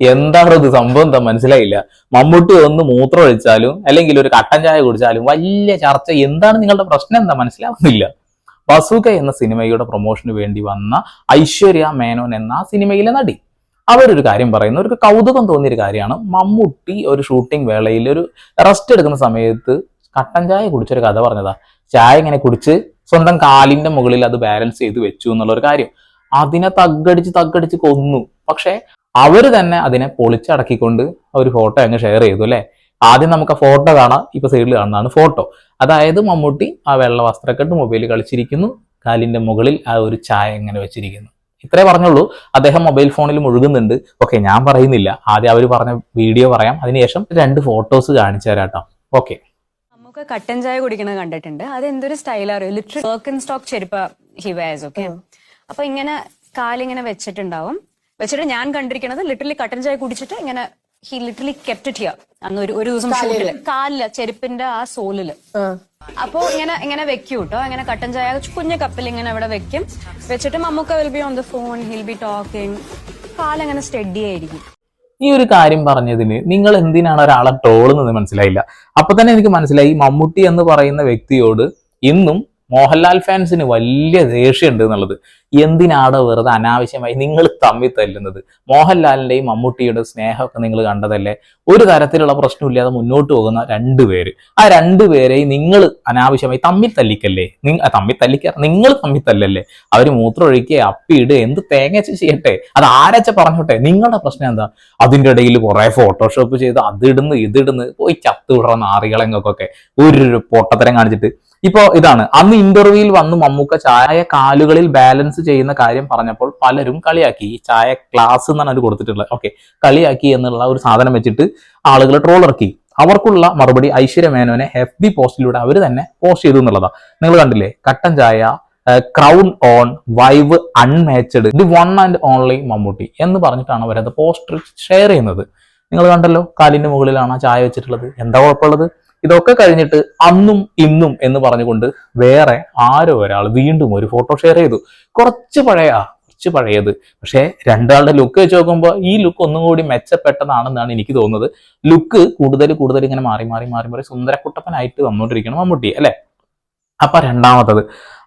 എന്താണ് ഇത് സംഭവം എന്താ മനസ്സിലായില്ല. മമ്മൂട്ടി ഒന്ന് മൂത്രം ഒഴിച്ചാലും അല്ലെങ്കിൽ ഒരു കട്ടൻ ചായ കുടിച്ചാലും വലിയ ചർച്ച എന്താണ് നിങ്ങളുടെ പ്രശ്നം എന്താ മനസ്സിലാവുന്നില്ല. വസുക എന്ന സിനിമയുടെ പ്രൊമോഷന് വേണ്ടി വന്ന ഐശ്വര്യ മേനോൻ എന്ന സിനിമയിലെ നടി. അവരൊരു കാര്യം പറയുന്നു അവർക്ക് കൗതുകം തോന്നിയ ഒരു കാര്യമാണ്. മമ്മൂട്ടി ഒരു ഷൂട്ടിംഗ് വേളയിൽ ഒരു റെസ്റ്റ് എടുക്കുന്ന സമയത്ത് കട്ടൻ ചായ കുടിച്ചൊരു കഥ പറഞ്ഞതാ. ചായ ഇങ്ങനെ കുടിച്ച് സ്വന്തം കാലിന്റെ മുകളിൽ അത് ബാലൻസ് ചെയ്ത് വെച്ചു എന്നുള്ള ഒരു കാര്യം. അതിനെ തగ్గടിച്ച് തగ్గടിച്ച് കൊന്നു. പക്ഷേ അവർ തന്നെ അതിനെ പൊളിച്ചടക്കിക്കൊണ്ട് ഒരു ഫോട്ടോ അങ്ങ് ഷെയർ ചെയ്തു അല്ലേ? ആദ്യം നമുക്ക് ആ ഫോട്ടോ കാണാം ഇപ്പൊ സൈഡിൽ കാണുന്നതാണ് ഫോട്ടോ അതായത് മമ്മൂട്ടി ആ വെള്ള വസ്ത്രക്കെട്ട് മൊബൈൽ കളിച്ചിരിക്കുന്നു കാലിന്റെ മുകളിൽ ആ ഒരു ചായ ഇങ്ങനെ വെച്ചിരിക്കുന്നു. ഇത്രേ പറഞ്ഞുള്ളൂ. അദ്ദേഹം മൊബൈൽ ഫോണിൽ മുഴുകുന്നുണ്ട്. ഓക്കെ ഞാൻ പറയുന്നില്ല. ആദ്യം അവർ പറഞ്ഞ വീഡിയോ പറയാം. അതിനുശേഷം രണ്ട് ഫോട്ടോസ് കാണിച്ചു തരാട്ടോ ഓക്കെ നമുക്ക് കട്ടൻ ചായ കുടിക്കുന്നത് കണ്ടിട്ടുണ്ട്. അത് എന്തൊരു ബർക്കൻ സ്റ്റോക്ക് ചെരുപ്പ ഹി വെയർസ് ഓക്കെ അപ്പൊ ഇങ്ങനെ കാലിങ്ങനെ വെച്ചിട്ടുണ്ടാവും. വെച്ചിട്ട് ഞാൻ കണ്ടിരിക്കുന്നത് ലിറ്ററലി കട്ടൻ ചായ കുടിച്ചിട്ട് ഇങ്ങനെ ഹി ലിറ്ററലി കെപ്റ്റ് ഹിയർ അന്ന് ഒരു ഒരു ദിവസം ഷൂട്ടിൽ കാലിൽ. ചെരുപ്പിന്റെ ആ സോലിൽ അപ്പോ ഇങ്ങനെ ഇങ്ങനെ വെക്കും കേട്ടോ ഇങ്ങനെ കട്ടൻ ചായ കുഞ്ഞു കപ്പിൽ ഇങ്ങനെ അവിടെ വെക്കും. വെച്ചിട്ട് Mammukka will be on the phone he'll be talking കാലങ്ങനെ study ആയിരിക്കും. ഈ ഒരു കാര്യം പറഞ്ഞതിന് നിങ്ങൾ എന്തിനാണ് ഒരാളെ ട്രോളുന്നത് മനസ്സിലായില്ല? അപ്പൊ തന്നെ എനിക്ക് മനസ്സിലായി മമ്മൂട്ടി എന്ന് പറയുന്ന വ്യക്തിയോട് ഇന്നും മോഹൻലാൽ ഫാൻസിന് വലിയ ദേഷ്യമുണ്ട് എന്നുള്ളത്. എന്തിനാണ് വെറുതെ അനാവശ്യമായി നിങ്ങൾ തമ്മിൽ തല്ലുന്നത്? മോഹൻലാലിന്റെയും മമ്മൂട്ടിയുടെ സ്നേഹമൊക്കെ നിങ്ങൾ കണ്ടതല്ലേ? ഒരു തരത്തിലുള്ള പ്രശ്നമില്ലാതെ മുന്നോട്ട് പോകുന്ന രണ്ടുപേര് ആ രണ്ടുപേരെയും നിങ്ങൾ അനാവശ്യമായി തമ്മിൽ തല്ലിക്കല്ലേ? തമ്മിൽ തല്ലിക്ക നിങ്ങൾ തമ്മിൽ തല്ലല്ലേ? അവർ മൂത്രം ഒഴിക്കുക അപ്പിയിടുക എന്ത് തേങ്ങച്ച് ചെയ്യട്ടെ? അത് ആരച്ച പറഞ്ഞോട്ടെ? നിങ്ങളുടെ പ്രശ്നം എന്താ? അതിന്റെ ഇടയിൽ കുറെ ഫോട്ടോഷോപ്പ് ചെയ്ത് അതിടുന്ന് ഇതിടുന്ന് പോയി ചത്തു വിടുന്ന നാറികളെങ്ങൊക്കെ ഒരു പൊട്ടത്തരം കാണിച്ചിട്ട് ഇപ്പോ ഇതാണ്. അന്ന് ഇന്റർവ്യൂവിൽ വന്ന് മമ്മൂക്ക ചായ കാലുകളിൽ ബാലൻസ് ചെയ്യുന്ന കാര്യം പറഞ്ഞപ്പോൾ പലരും കളിയാക്കി. ഈ ചായ ക്ലാസ് എന്നാണ് അവർ കൊടുത്തിട്ടുള്ളത്. ഓക്കെ കളിയാക്കി എന്നുള്ള ഒരു സാധനം വെച്ചിട്ട് ആളുകൾ ട്രോൾ ഇറക്കി. അവർക്കുള്ള മറുപടി ഐശ്വര്യ മേനോനെ എഫ് ബി പോസ്റ്റിലൂടെ അവർ തന്നെ പോസ്റ്റ് ചെയ്തു എന്നുള്ളതാ. നിങ്ങൾ കണ്ടില്ലേ? കട്ടൻ ചായ crown on wife unmatched the one and only Mammootty എന്ന് പറഞ്ഞിട്ടാണ് അവരത് പോസ്റ്റർ ഷെയർ ചെയ്യുന്നത്. നിങ്ങൾ കണ്ടല്ലോ? കാലിന്റെ മുകളിലാണ് ആ ചായ വെച്ചിട്ടുള്ളത്. എന്താ കുഴപ്പമുള്ളത്? ഇതൊക്കെ കഴിഞ്ഞിട്ട് അന്നും ഇന്നും എന്ന് പറഞ്ഞുകൊണ്ട് വേറെ ആരോ ഒരാൾ വീണ്ടും ഒരു ഫോട്ടോ ഷെയർ ചെയ്തു. കുറച്ച് പഴയ കുറച്ച് പഴയത്. പക്ഷേ രണ്ടാളുടെ ലുക്ക് വെച്ച് നോക്കുമ്പോൾ ഈ ലുക്ക് ഒന്നും കൂടി മെച്ചപ്പെട്ടതാണെന്നാണ് എനിക്ക് തോന്നുന്നത്. ലുക്ക് കൂടുതൽ കൂടുതൽ ഇങ്ങനെ മാറി മാറി മാറി മാറി സുന്ദരക്കുട്ടപ്പനായിട്ട് വന്നുകൊണ്ടിരിക്കണം മമ്മൂട്ടി അല്ലേ? അപ്പൊ രണ്ടാമത്തത്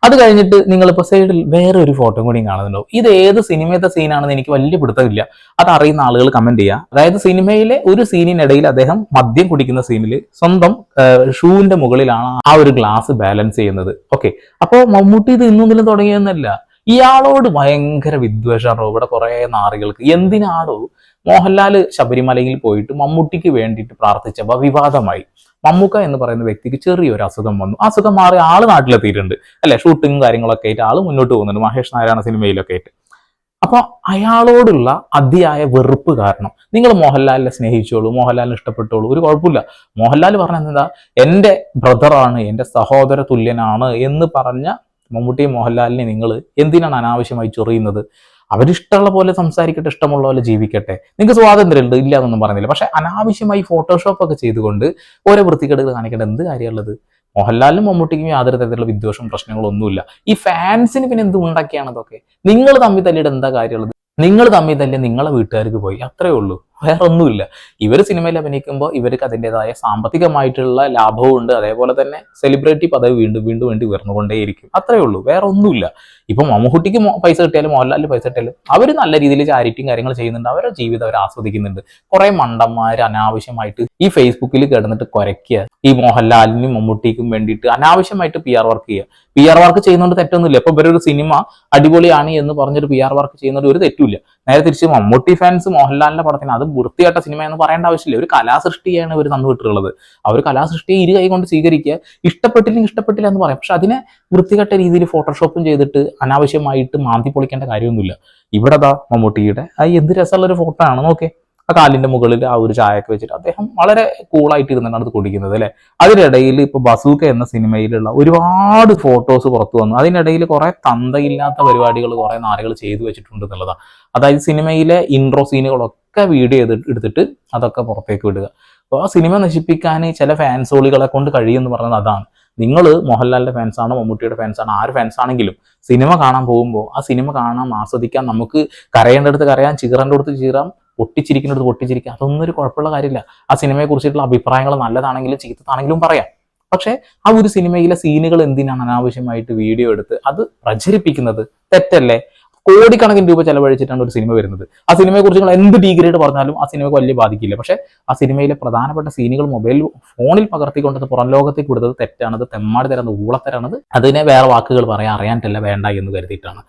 അത് കഴിഞ്ഞിട്ട് നിങ്ങളിപ്പോ സൈഡിൽ വേറെ ഒരു ഫോട്ടോ കൂടി കാണുന്നുണ്ടോ ഇത് ഏത് സിനിമയത്തെ സീനാണെന്ന് എനിക്ക് വലിയ പിടുത്തമില്ല. അത് അറിയുന്ന ആളുകൾ കമന്റ് ചെയ്യുക അതായത് സിനിമയിലെ ഒരു സീനിനിടയിൽ അദ്ദേഹം മദ്യം കുടിക്കുന്ന സീനിൽ സ്വന്തം ഷൂവിന്റെ മുകളിലാണ് ആ ഒരു ഗ്ലാസ് ബാലൻസ് ചെയ്യുന്നത്. ഓക്കെ അപ്പോൾ മമ്മൂട്ടി ഇത് ഇന്നൊന്നിലും തുടങ്ങിയെന്നല്ല ഇയാളോട് ഭയങ്കര വിദ്വേഷമാണോ ഇവിടെ കുറേ നാറികൾക്ക്. എന്തിനാണോ മോഹൻലാൽ ശബരിമലയിൽ പോയിട്ട് മമ്മൂട്ടിക്ക് വേണ്ടിയിട്ട് പ്രാർത്ഥിച്ചപ്പോൾ വിവാദമായി. മമ്മൂക്ക എന്ന് പറയുന്ന വ്യക്തിക്ക് ചെറിയൊരു അസുഖം വന്നു. അസുഖം മാറി ആൾ നാട്ടിലെത്തിയിട്ടുണ്ട്. അല്ലെ? ഷൂട്ടിങ്ങും കാര്യങ്ങളൊക്കെ ആയിട്ട് ആൾ മുന്നോട്ട് പോകുന്നുണ്ട്. മഹേഷ് നാരായണ സിനിമയിലൊക്കെ ആയിട്ട്. അപ്പൊ അയാളോടുള്ള അതിയായ വെറുപ്പ് കാരണം നിങ്ങൾ മോഹൻലാലിനെ സ്നേഹിച്ചോളൂ മോഹൻലാലിനെ ഇഷ്ടപ്പെട്ടോളൂ ഒരു കുഴപ്പമില്ല. മോഹൻലാൽ പറഞ്ഞത് എന്താ? എന്റെ ബ്രദറാണ് എന്റെ സഹോദര തുല്യനാണ് എന്ന് പറഞ്ഞ മമ്മൂട്ടിയും മോഹൻലാലിനെ നിങ്ങൾ എന്തിനാണ് അനാവശ്യമായി ചൊറിയുന്നത്? അവരിഷ്ടമുള്ള പോലെ സംസാരിക്കട്ടെ ഇഷ്ടമുള്ള പോലെ ജീവിക്കട്ടെ. നിങ്ങൾക്ക് സ്വാതന്ത്ര്യമുണ്ട് ഇല്ല എന്നൊന്നും പറഞ്ഞില്ല പക്ഷെ അനാവശ്യമായി ഫോട്ടോഷോപ്പ് ഒക്കെ ചെയ്തുകൊണ്ട് ഓരോ വൃത്തികേടുകൾ കാണിക്കേണ്ട എന്ത് കാര്യമുള്ളത്? മോഹൻലാലിനും മമ്മൂട്ടിക്കും യാതൊരു തരത്തിലുള്ള വിദ്വേഷം പ്രശ്നങ്ങളൊന്നുമില്ല ഈ ഫാൻസിന് പിന്നെ എന്ത് ഉണ്ടാക്കിയാണ് ഇതൊക്കെ? നിങ്ങൾ തമ്മിൽ തല്ലിയിട്ട് എന്താ കാര്യമുള്ളത്? നിങ്ങൾ തമ്മിൽ തല്ലിയ നിങ്ങളെ വീട്ടുകാർക്ക് പോയി. അത്രേ ഉള്ളൂ. വേറെ ഒന്നുമില്ല ഇവർ സിനിമയിൽ അഭിനയിക്കുമ്പോൾ ഇവർക്ക് അതിന്റെതായ സാമ്പത്തികമായിട്ടുള്ള ലാഭവും ഉണ്ട് അതേപോലെ തന്നെ സെലിബ്രിറ്റി പദവി വീണ്ടും വീണ്ടും വേണ്ടി ഉയർന്നുകൊണ്ടേയിരിക്കും. അത്രയേ ഉള്ളൂ. വേറെ ഒന്നുമില്ല ഇപ്പം മമ്മൂട്ടിക്ക് പൈസ കിട്ടിയാലും മോഹൻലാലിന് പൈസ കിട്ടിയാലും അവർ നല്ല രീതിയിൽ ചാരിറ്റിയും കാര്യങ്ങൾ ചെയ്യുന്നുണ്ട്. അവരുടെ ജീവിതം അവർ ആസ്വദിക്കുന്നുണ്ട്. കുറേ മണ്ടന്മാർ അനാവശ്യമായിട്ട് ഈ ഫേസ്ബുക്കിൽ കിടന്നിട്ട് കുരയ്ക്കുക. ഈ മോഹൻലാലിനും മമ്മൂട്ടിക്കും വേണ്ടിയിട്ട് അനാവശ്യമായിട്ട് പി ആർ വർക്ക് ചെയ്യുക. പി ആർ വർക്ക് ചെയ്യുന്നതുകൊണ്ട് തെറ്റൊന്നുമില്ല. ഇപ്പൊ ഇവരൊരു സിനിമ അടിപൊളിയാണ് എന്ന് പറഞ്ഞൊരു പി ആർ വർക്ക് ചെയ്യുന്നതുകൊണ്ട് ഒരു തെറ്റുമില്ല. നേരെ തിരിച്ച് മമ്മൂട്ടി ഫാൻസ് മോഹൻലാലിന്റെ പടത്തിന് അത് വൃത്തികെട്ട സിനിമ എന്ന് പറയേണ്ട ആവശ്യമില്ല. ഒരു കലാസൃഷ്ടിയാണ് ഇവർ തന്നു ആ അവർ കലാസൃഷ്ടിയെ ഇരു കൈ കൊണ്ട് സ്വീകരിക്കുക ഇഷ്ടപ്പെട്ടില്ലെങ്കിൽ ഇഷ്ടപ്പെട്ടില്ല എന്ന് പറയാം. പക്ഷെ അതിനെ വൃത്തികെട്ട രീതിയിൽ ഫോട്ടോഷോപ്പും ചെയ്തിട്ട് അനാവശ്യമായിട്ട് മാന്തി പൊളിക്കേണ്ട കാര്യമൊന്നുമില്ല. ഇവിടെ ദാ മമ്മൂട്ടിയുടെ ആ എന്ത് രസമുള്ള ഒരു ഫോട്ടോ ആണ് നോക്കേ ആ കാലിന്റെ മുകളിൽ ആ ഒരു ചായയൊക്കെ വെച്ചിട്ട് അദ്ദേഹം വളരെ കൂളായിട്ട് ഇരുന്നാണ് അത് കുടിക്കുന്നത് അല്ലെ? അതിനിടയിൽ ഇപ്പൊ ബസൂക്ക എന്ന സിനിമയിലുള്ള ഒരുപാട് ഫോട്ടോസ് പുറത്തു വന്നു. അതിനിടയിൽ കുറെ തന്തയില്ലാത്ത പരിപാടികൾ കുറെ നാരകൾ ചെയ്തു വെച്ചിട്ടുണ്ട് എന്നുള്ളതാണ് അതായത് സിനിമയിലെ ഇൻട്രോ സീനുകളൊക്കെ വീഡിയോ ചെയ്ത് എടുത്തിട്ട് അതൊക്കെ പുറത്തേക്ക് വിടുക. അപ്പോൾ ആ സിനിമ നശിപ്പിക്കാൻ ചില ഫാൻസോളികളെ കൊണ്ട് കഴിയുമെന്ന് പറഞ്ഞത് അതാണ്. നിങ്ങൾ മോഹൻലാലിന്റെ ഫാൻസാണോ മമ്മൂട്ടിയുടെ ഫാൻസാണോ ആര് ഫാൻസാണെങ്കിലും സിനിമ കാണാൻ പോകുമ്പോൾ ആ സിനിമ കാണാൻ ആസ്വദിക്കാൻ നമുക്ക് കരയേണ്ടടുത്ത് കരയാം ചീറേണ്ട അടുത്ത് ചീറാം പൊട്ടിച്ചിരിക്കുന്നിടത്ത് പൊട്ടിച്ചിരിക്കുക അതൊന്നും ഒരു കുഴപ്പമുള്ള കാര്യമില്ല. ആ സിനിമയെ കുറിച്ചിട്ടുള്ള അഭിപ്രായങ്ങൾ നല്ലതാണെങ്കിലും ചീത്തതാണെങ്കിലും പറയാം. പക്ഷേ ആ ഒരു സിനിമയിലെ സീനുകൾ എന്തിനാണ് അനാവശ്യമായിട്ട് വീഡിയോ എടുത്ത് അത് പ്രചരിപ്പിക്കുന്നത്? തെറ്റല്ലേ? കോടിക്കണക്കിന് രൂപ ചെലവഴിച്ചിട്ടാണ് ഒരു സിനിമ വരുന്നത്. ആ സിനിമയെ കുറിച്ച് നിങ്ങൾ എന്ത് ഡീഗ്രേഡ് പറഞ്ഞാലും ആ സിനിമയ്ക്ക് വലിയ ബാധിക്കില്ല. പക്ഷേ ആ സിനിമയിലെ പ്രധാനപ്പെട്ട സീനുകൾ മൊബൈൽ ഫോണിൽ പകർത്തിക്കൊണ്ടത് പുറം ലോകത്തേക്ക് കൊടുത്തത് തെറ്റാണത് തെമ്മാടി തരുന്നത് ഊളത്തരാണത്. അതിനെ വേറെ വാക്കുകൾ പറയാൻ അറിയാനിട്ടല്ല വേണ്ട എന്ന് കരുതിയിട്ടാണ്.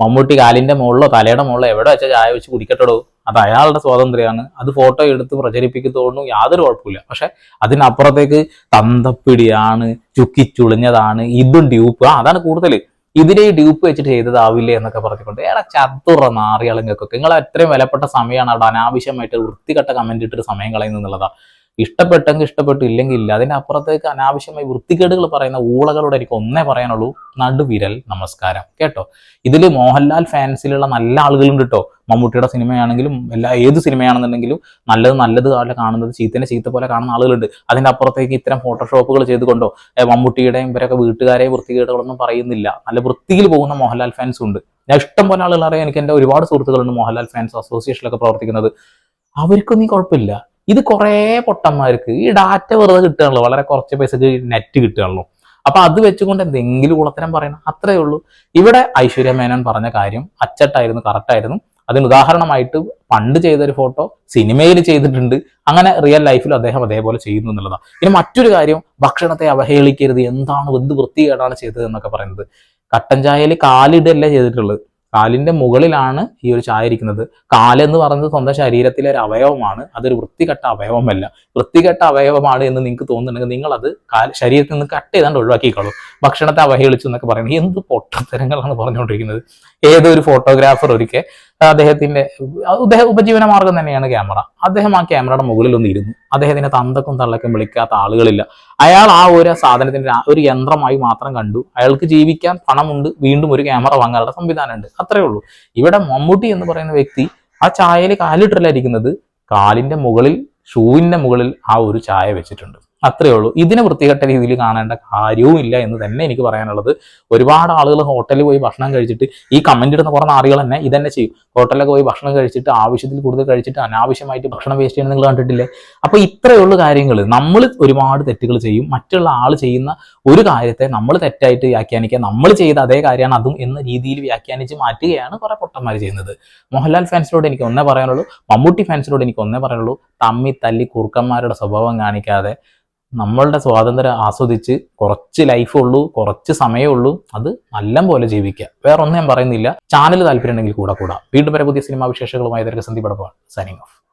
മമ്മൂട്ടി കാലിന്റെ മുകളിലോ തലയുടെ മുകളിലോ എവിടെ വെച്ചാൽ ചായ വെച്ച് കുടിക്കട്ടോ അത് അയാളുടെ സ്വാതന്ത്ര്യമാണ്. അത് ഫോട്ടോ എടുത്ത് പ്രചരിപ്പിക്കുന്നതുകൊണ്ടും യാതൊരു കുഴപ്പമില്ല പക്ഷെ അതിനപ്പുറത്തേക്ക് തന്തപ്പിടിയാണ് ചുക്കിച്ചുളിഞ്ഞതാണ് ഇതും ഡ്യൂപ്പ് അതാണ് കൂടുതൽ. ഇതിനെ ഡ്യൂപ്പ് വെച്ചിട്ട് ചെയ്തതാവില്ലേ എന്നൊക്കെ പറഞ്ഞുകൊണ്ട്. ഏടാ ചത്തുറ നാറിയാളുങ്ങൾക്കൊക്കെ നിങ്ങൾ അത്രയും വിലപ്പെട്ട സമയമാണ് അവിടെ അനാവശ്യമായിട്ട് വൃത്തികെട്ട കമന്റ് ഇട്ടിട്ട് സമയം കളയുന്നത് എന്നുള്ളതാ. ഇഷ്ടപ്പെട്ടെങ്കിൽ ഇഷ്ടപ്പെട്ടു ഇല്ലെങ്കിൽ ഇല്ല അതിനപ്പുറത്തേക്ക് അനാവശ്യമായി വൃത്തികേടുകൾ പറയുന്ന ഊളകളോട് എനിക്ക് ഒന്നേ പറയാനുള്ളൂ നടുവിരൽ നമസ്കാരം. കേട്ടോ? ഇതിൽ മോഹൻലാൽ ഫാൻസിലുള്ള നല്ല ആളുകളുണ്ട് കേട്ടോ. മമ്മൂട്ടിയുടെ സിനിമയാണെങ്കിലും എല്ലാ ഏത് സിനിമയാണെന്നുണ്ടെങ്കിലും നല്ലത് നല്ലത് പോലെ കാണുന്നത് ചീത്തനെ ചീത്ത പോലെ കാണുന്ന ആളുകളുണ്ട്. അതിന്റെ അപ്പുറത്തേക്ക് ഇത്തരം ഫോട്ടോഷോപ്പുകൾ ചെയ്തുകൊണ്ടോ മമ്മൂട്ടിയുടെയും ഇവരൊക്കെ വീട്ടുകാരെ വൃത്തികേടുകളൊന്നും പറയുന്നില്ല. നല്ല വൃത്തിയിൽ പോകുന്ന മോഹൻലാൽ ഫാൻസ് ഉണ്ട്. ഞാൻ ഇഷ്ടം പോലെ ആളുകൾ അറിയാം. എനിക്ക് എന്റെ ഒരുപാട് സുഹൃത്തുക്കളുണ്ട് മോഹൻലാൽ ഫാൻസ് അസോസിയേഷനിലൊക്കെ പ്രവർത്തിക്കുന്നത്. അവർക്കൊന്നും കുഴപ്പമില്ല. ഇത് കുറേ പൊട്ടന്മാർക്ക് ഈ ഡാറ്റ വെറുതെ കിട്ടുകയാണല്ലോ. വളരെ കുറച്ച് പൈസക്ക് നെറ്റ് കിട്ടുകയാണല്ലോ. അപ്പൊ അത് വെച്ചുകൊണ്ട് എന്തെങ്കിലും കുളത്തരം പറയണം. അത്രയേ ഉള്ളൂ. ഇവിടെ ഐശ്വര്യ മേനോൻ പറഞ്ഞ കാര്യം അച്ചട്ടായിരുന്നു കറക്റ്റ് ആയിരുന്നു. അതിന് ഉദാഹരണമായിട്ട് പണ്ട് ചെയ്തൊരു ഫോട്ടോ സിനിമയിൽ ചെയ്തിട്ടുണ്ട്. അങ്ങനെ റിയൽ ലൈഫിൽ അദ്ദേഹം അതേപോലെ ചെയ്യുന്നു എന്നുള്ളതാണ്. പിന്നെ മറ്റൊരു കാര്യം ഭക്ഷണത്തെ അവഹേളിക്കരുത്. എന്താണ് എന്ത് വൃത്തികേടാണ് ചെയ്തത് എന്നൊക്കെ പറയുന്നത്. കട്ടൻ ചായയിൽ കാലിടല്ലേ ചെയ്തിട്ടുള്ളത്. കാലിന്റെ മുകളിലാണ് ഈ ഒരു ചായ ഇരിക്കുന്നത്. കാലെന്ന് പറയുന്നത് സ്വന്തം ശരീരത്തിലെ ഒരു അവയവമാണ്. അതൊരു വൃത്തികെട്ട അവയവമല്ല. വൃത്തികെട്ട അവയവമാണ് എന്ന് നിങ്ങൾക്ക് തോന്നുന്നുണ്ടെങ്കിൽ നിങ്ങൾ അത് ശരീരത്തിൽ നിന്ന് കട്ട് ചെയ്താണ്ട് ഒഴിവാക്കിക്കോളൂ. ഭക്ഷണത്തെ അവഹേളിച്ചു എന്നൊക്കെ പറയുന്നത് എന്ത് പൊട്ടത്തരങ്ങളാണ് പറഞ്ഞുകൊണ്ടിരിക്കുന്നത്. ഏതൊരു ഫോട്ടോഗ്രാഫർ ഒരിക്കൽ അദ്ദേഹത്തിന്റെ അദ്ദേഹം ഉപജീവന മാർഗം തന്നെയാണ് ക്യാമറ അദ്ദേഹം ആ ക്യാമറയുടെ മുകളിൽ ഒന്ന് ഇരുന്നു. അദ്ദേഹത്തിന്റെ തന്തക്കും തള്ളക്കും വിളിക്കാത്ത ആളുകളില്ല. അയാൾ ആ ഒരു സാധനത്തിന്റെ ഒരു യന്ത്രമായി മാത്രം കണ്ടു. അയാൾക്ക് ജീവിക്കാൻ പണമുണ്ട്. വീണ്ടും ഒരു ക്യാമറ വാങ്ങാനുള്ള സംവിധാനമുണ്ട്. അത്രേ ഉള്ളൂ. ഇവിടെ മമ്മൂട്ടി എന്ന് പറയുന്ന വ്യക്തി ആ ചായയിൽ കാലിട്ടല്ലായിരിക്കുന്നത് കാലിന്റെ മുകളിൽ ഷൂവിന്റെ മുകളിൽ ആ ഒരു ചായ വെച്ചിട്ടുണ്ട്. അത്രേ ഉള്ളൂ. ഇതിനെ വൃത്തികെട്ട രീതിയിൽ കാണേണ്ട കാര്യവും ഇല്ല എന്ന് തന്നെ എനിക്ക് പറയാനുള്ളത്. ഒരുപാട് ആളുകൾ ഹോട്ടലിൽ പോയി ഭക്ഷണം കഴിച്ചിട്ട് ഈ കമന്റ് ഇടുന്ന കുറേ ആളുകൾ തന്നെ ഇതന്നെ ചെയ്യും. ഹോട്ടലിലൊക്കെ പോയി ഭക്ഷണം കഴിച്ചിട്ട് ആവശ്യത്തിൽ കൂടുതൽ കഴിച്ചിട്ട് അനാവശ്യമായിട്ട് ഭക്ഷണം വേസ്റ്റ് ചെയ്യുന്നത് നിങ്ങൾ കണ്ടിട്ടില്ലേ? അപ്പൊ ഇത്രയുള്ള കാര്യങ്ങൾ നമ്മൾ ഒരുപാട് തെറ്റുകൾ ചെയ്യും. മറ്റുള്ള ആൾ ചെയ്യുന്ന ഒരു കാര്യത്തെ നമ്മൾ തെറ്റായിട്ട് വ്യാഖ്യാനിക്കുക. നമ്മൾ ചെയ്ത അതേ കാര്യമാണ് അതും എന്ന രീതിയിൽ വ്യാഖ്യാനിച്ച് മാറ്റുകയാണ് കുറേ പൊട്ടന്മാർ ചെയ്യുന്നത്. മോഹൻലാൽ ഫാൻസിനോട് എനിക്ക് ഒന്നേ പറയാനുള്ളൂ. മമ്മൂട്ടി ഫാൻസിനോട് എനിക്ക് ഒന്നേ പറയാനുള്ളൂ. തമ്മി തല്ലി കുറുക്കന്മാരുടെ സ്വഭാവം കാണിക്കാതെ നമ്മളുടെ സ്വാതന്ത്ര്യം ആസ്വദിച്ച് കുറച്ച് ലൈഫ് ഉള്ളൂ കുറച്ച് സമയമേ ഉള്ളൂ അത് നല്ല പോലെ ജീവിക്കുക. വേറെ ഒന്നും ഞാൻ പറയുന്നില്ല. ചാനൽ താല്പര്യം ഉണ്ടെങ്കിൽ കൂടെ കൂടാം. വീണ്ടും വരെ പുതിയ സിനിമാ വിശേഷങ്ങളുമായി ഇതൊക്കെ സന്ദീപ് സൈനിങ് ഓഫ്